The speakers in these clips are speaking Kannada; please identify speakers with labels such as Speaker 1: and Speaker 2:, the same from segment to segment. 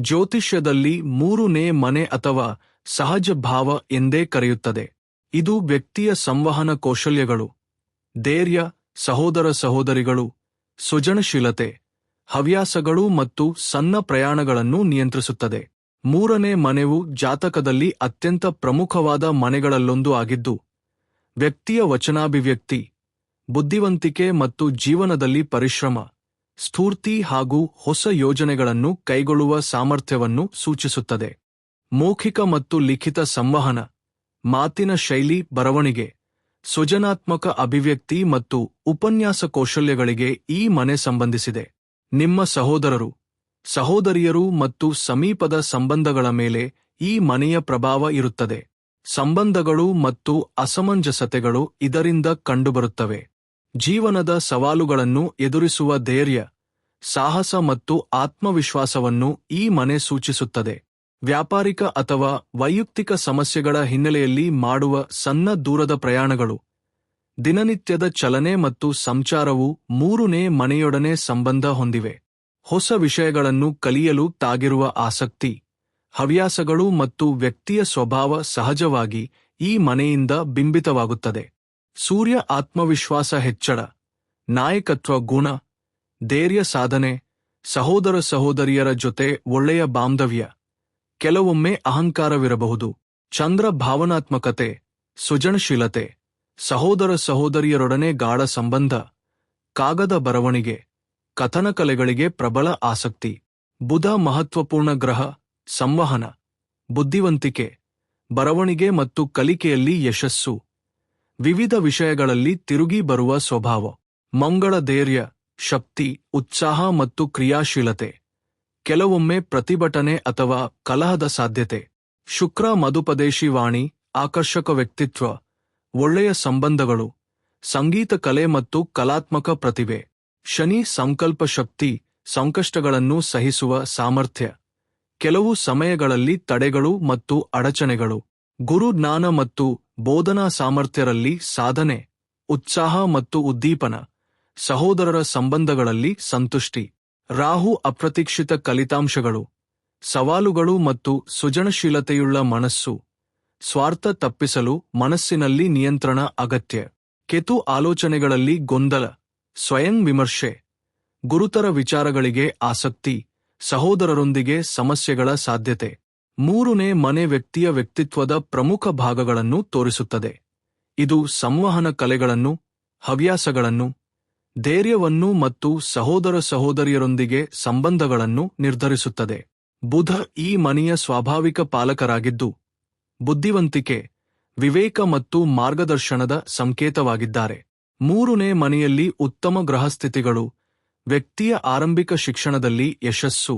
Speaker 1: ಜ್ಯೋತಿಷ್ಯದಲ್ಲಿ ಮೂರನೇ ಮನೆ ಅಥವಾ ಸಹಜ ಭಾವ ಎಂದೇ ಕರೆಯುತ್ತದೆ. ಇದು ವ್ಯಕ್ತಿಯ ಸಂವಹನ ಕೌಶಲ್ಯಗಳು, ಧೈರ್ಯ, ಸಹೋದರ ಸಹೋದರಿಗಳು, ಸೃಜನಶೀಲತೆ, ಹವ್ಯಾಸಗಳು ಮತ್ತು ಸಣ್ಣ ಪ್ರಯಾಣಗಳನ್ನು ನಿಯಂತ್ರಿಸುತ್ತದೆ. ಮೂರನೇ ಮನೆವು ಜಾತಕದಲ್ಲಿ ಅತ್ಯಂತ ಪ್ರಮುಖವಾದ ಮನೆಗಳಲ್ಲೊಂದು ಆಗಿದ್ದು, ವ್ಯಕ್ತಿಯ ವಚನಾಭಿವ್ಯಕ್ತಿ, ಬುದ್ಧಿವಂತಿಕೆ ಮತ್ತು ಜೀವನದಲ್ಲಿ ಪರಿಶ್ರಮ. ಸ್ಫೂರ್ತಿ ಹಾಗೂ ಹೊಸ ಯೋಜನೆಗಳನ್ನು ಕೈಗೊಳ್ಳುವ ಸಾಮರ್ಥ್ಯವನ್ನು ಸೂಚಿಸುತ್ತದೆ. ಮೌಖಿಕ ಮತ್ತು ಲಿಖಿತ ಸಂವಹನ, ಮಾತಿನ ಶೈಲಿ ಬರವಣಿಗೆ, ಸೃಜನಾತ್ಮಕ ಅಭಿವ್ಯಕ್ತಿ ಮತ್ತು ಉಪನ್ಯಾಸ ಕೌಶಲ್ಯಗಳಿಗೆ ಈ ಮನೆ ಸಂಬಂಧಿಸಿದೆ. ನಿಮ್ಮ ಸಹೋದರರು, ಸಹೋದರಿಯರು ಮತ್ತು ಸಮೀಪದ ಸಂಬಂಧಗಳ ಮೇಲೆ ಈ ಮನೆಯ ಪ್ರಭಾವ ಇರುತ್ತದೆ. ಸಂಬಂಧಗಳು ಮತ್ತು ಅಸಮಂಜಸತೆಗಳು ಇದರಿಂದ ಕಂಡುಬರುತ್ತವೆ. ಜೀವನದ ಸವಾಲುಗಳನ್ನು ಎದುರಿಸುವ ಧೈರ್ಯ ಸಾಹಸ ಮತ್ತು ಆತ್ಮವಿಶ್ವಾಸವನ್ನು ಈ ಮನೆ ಸೂಚಿಸುತ್ತದೆ. ವ್ಯಾಪಾರಿಕ ಅಥವಾ ವೈಯಕ್ತಿಕ ಸಮಸ್ಯೆಗಳ ಹಿನ್ನೆಲೆಯಲ್ಲಿ ಮಾಡುವ ಸಣ್ಣ ದೂರದ ಪ್ರಯಾಣಗಳು. ದಿನನಿತ್ಯದ ಚಲನೆ ಮತ್ತು ಸಂಚಾರವು ಮೂರನೇ ಮನೆಯೊಡನೆ ಸಂಬಂಧ ಹೊಂದಿವೆ. ಹೊಸ ವಿಷಯಗಳನ್ನು ಕಲಿಯಲು ತಾಗಿರುವ ಆಸಕ್ತಿ. ಹವ್ಯಾಸಗಳು ಮತ್ತು ವ್ಯಕ್ತಿಯ ಸ್ವಭಾವ ಸಹಜವಾಗಿ ಈ ಮನೆಯಿಂದ ಬಿಂಬಿತವಾಗುತ್ತದೆ. ಸೂರ್ಯ ಆತ್ಮವಿಶ್ವಾಸ ಹೆಚ್ಚಳ. ನಾಯಕತ್ವ ಗುಣ. ಧೈರ್ಯ ಸಾಧನೆ, ಸಹೋದರ ಸಹೋದರಿಯರ ಜೊತೆ ಒಳ್ಳೆಯ ಬಾಂಧವ್ಯ, ಕೆಲವೊಮ್ಮೆ ಅಹಂಕಾರವಿರಬಹುದು, ಚಂದ್ರ ಭಾವನಾತ್ಮಕತೆ, ಸೃಜನಶೀಲತೆ, ಸಹೋದರ ಸಹೋದರಿಯರೊಡನೆ ಗಾಢ ಸಂಬಂಧ, ಕಾಗದ ಬರವಣಿಗೆ ಕಥನಕಲೆಗಳಿಗೆ ಪ್ರಬಲ ಆಸಕ್ತಿ, ಬುಧ ಮಹತ್ವಪೂರ್ಣ ಗ್ರಹ, ಸಂವಹನ, ಬುದ್ಧಿವಂತಿಕೆ, ಬರವಣಿಗೆ ಮತ್ತು ಕಲಿಕೆಯಲ್ಲಿ ಯಶಸ್ಸು, ವಿವಿಧ ವಿಷಯಗಳಲ್ಲಿ ತಿರುಗಿ ಬರುವ ಸ್ವಭಾವ, ಮಂಗಳ ಧೈರ್ಯ ಶಕ್ತಿ, ಉತ್ಸಾಹ ಮತ್ತು ಕ್ರಿಯಾಶೀಲತೆ. ಕೆಲವೊಮ್ಮೆ ಪ್ರತಿಭಟನೆ ಅಥವಾ ಕಲಹದ ಸಾಧ್ಯತೆ. ಶುಕ್ರ ಮಧುಪದೇಶಿ ವಾಣಿ, ಆಕರ್ಷಕ ವ್ಯಕ್ತಿತ್ವ, ಒಳ್ಳೆಯ ಸಂಬಂಧಗಳು, ಸಂಗೀತ ಕಲೆ ಮತ್ತು ಕಲಾತ್ಮಕ ಪ್ರತಿಭೆ. ಶನಿ ಸಂಕಲ್ಪ ಶಕ್ತಿ, ಸಂಕಷ್ಟಗಳನ್ನು ಸಹಿಸುವ ಸಾಮರ್ಥ್ಯ. ಕೆಲವು ಸಮಯಗಳಲ್ಲಿ ತಡೆಗಳು ಮತ್ತು ಅಡಚಣೆಗಳು. ಗುರು ಜ್ಞಾನ ಮತ್ತು ಬೋಧನಾ ಸಾಮರ್ಥ್ಯರಲ್ಲಿ ಸಾಧನೆ, ಉತ್ಸಾಹ ಮತ್ತು ಉದ್ದೀಪನ. ಸಹೋದರರ ಸಂಬಂಧಗಳಲ್ಲಿ ಸಂತುಷ್ಟಿ. ರಾಹು ಅಪ್ರತೀಕ್ಷಿತ ಕಲಿತಾಂಶಗಳು. ಸವಾಲುಗಳು ಮತ್ತು ಸೃಜನಶೀಲತೆಯುಳ್ಳ ಮನಸ್ಸು. ಸ್ವಾರ್ಥ ತಪ್ಪಿಸಲು ಮನಸ್ಸಿನಲ್ಲಿ ನಿಯಂತ್ರಣ ಅಗತ್ಯ. ಕೆತು ಆಲೋಚನೆಗಳಲ್ಲಿ ಗೊಂದಲ. ಸ್ವಯಂ ವಿಮರ್ಶೆ. ಗುರುತರ ವಿಚಾರಗಳಿಗೆ ಆಸಕ್ತಿ. ಸಹೋದರರೊಂದಿಗೆ ಸಮಸ್ಯೆಗಳ ಸಾಧ್ಯತೆ. ಮೂರನೇ ಮನೆ ವ್ಯಕ್ತಿಯ ವ್ಯಕ್ತಿತ್ವದ ಪ್ರಮುಖ ಭಾಗಗಳನ್ನು ತೋರಿಸುತ್ತದೆ. ಇದು ಸಂವಹನ ಕಲೆಗಳನ್ನು, ಹವ್ಯಾಸಗಳನ್ನು ಧೈರ್ಯವನ್ನು ಮತ್ತು ಸಹೋದರ ಸಹೋದರಿಯರೊಂದಿಗೆ ಸಂಬಂಧಗಳನ್ನು ನಿರ್ಧರಿಸುತ್ತದೆ. ಬುಧ ಈ ಮನೆಯ ಸ್ವಾಭಾವಿಕ ಪಾಲಕರಾಗಿದ್ದು, ಬುದ್ಧಿವಂತಿಕೆ, ವಿವೇಕ ಮತ್ತು ಮಾರ್ಗದರ್ಶನದ ಸಂಕೇತವಾಗಿದ್ದಾರೆ. ಮೂರನೇ ಮನೆಯಲ್ಲಿ ಉತ್ತಮ ಗ್ರಹಸ್ಥಿತಿಗಳು ವ್ಯಕ್ತಿಯ ಆರಂಭಿಕ ಶಿಕ್ಷಣದಲ್ಲಿ ಯಶಸ್ಸು,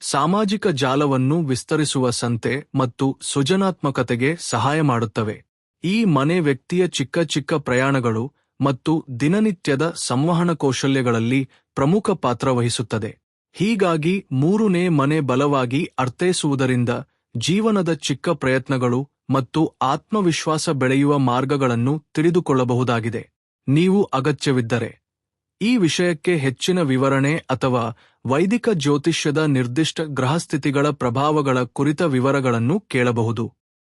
Speaker 1: ಸಾಮಾಜಿಕ ಜಾಲವನ್ನು ವಿಸ್ತರಿಸುವ ಸಂತೆ ಮತ್ತು ಸೃಜನಾತ್ಮಕತೆಗೆ ಸಹಾಯ ಮಾಡುತ್ತವೆ. ಈ ಮನೆ ವ್ಯಕ್ತಿಯ ಚಿಕ್ಕ ಚಿಕ್ಕ ಪ್ರಯಾಣಗಳು ಮತ್ತು ದಿನನಿತ್ಯದ ಸಂವಹನ ಕೌಶಲ್ಯಗಳಲ್ಲಿ ಪ್ರಮುಖ ಪಾತ್ರ ವಹಿಸುತ್ತದೆ. ಹೀಗಾಗಿ ಮೂರನೇ ಮನೆ ಬಲವಾಗಿ ಅರ್ಥೈಸುವುದರಿಂದ ಜೀವನದ ಚಿಕ್ಕ ಪ್ರಯತ್ನಗಳು ಮತ್ತು ಆತ್ಮವಿಶ್ವಾಸ ಬೆಳೆಯುವ ಮಾರ್ಗಗಳನ್ನು ತಿಳಿದುಕೊಳ್ಳಬಹುದಾಗಿದೆ. ನೀವು ಅಗತ್ಯವಿದ್ದರೆ ಈ ವಿಷಯಕ್ಕೆ ಹೆಚ್ಚಿನ ವಿವರಣೆ ಅಥವಾ ವೈದಿಕ ಜ್ಯೋತಿಷ್ಯದ ನಿರ್ದಿಷ್ಟ ಗ್ರಹಸ್ಥಿತಿಗಳ ಪ್ರಭಾವಗಳ ಕುರಿತ ವಿವರಗಳನ್ನು ಕೇಳಬಹುದು.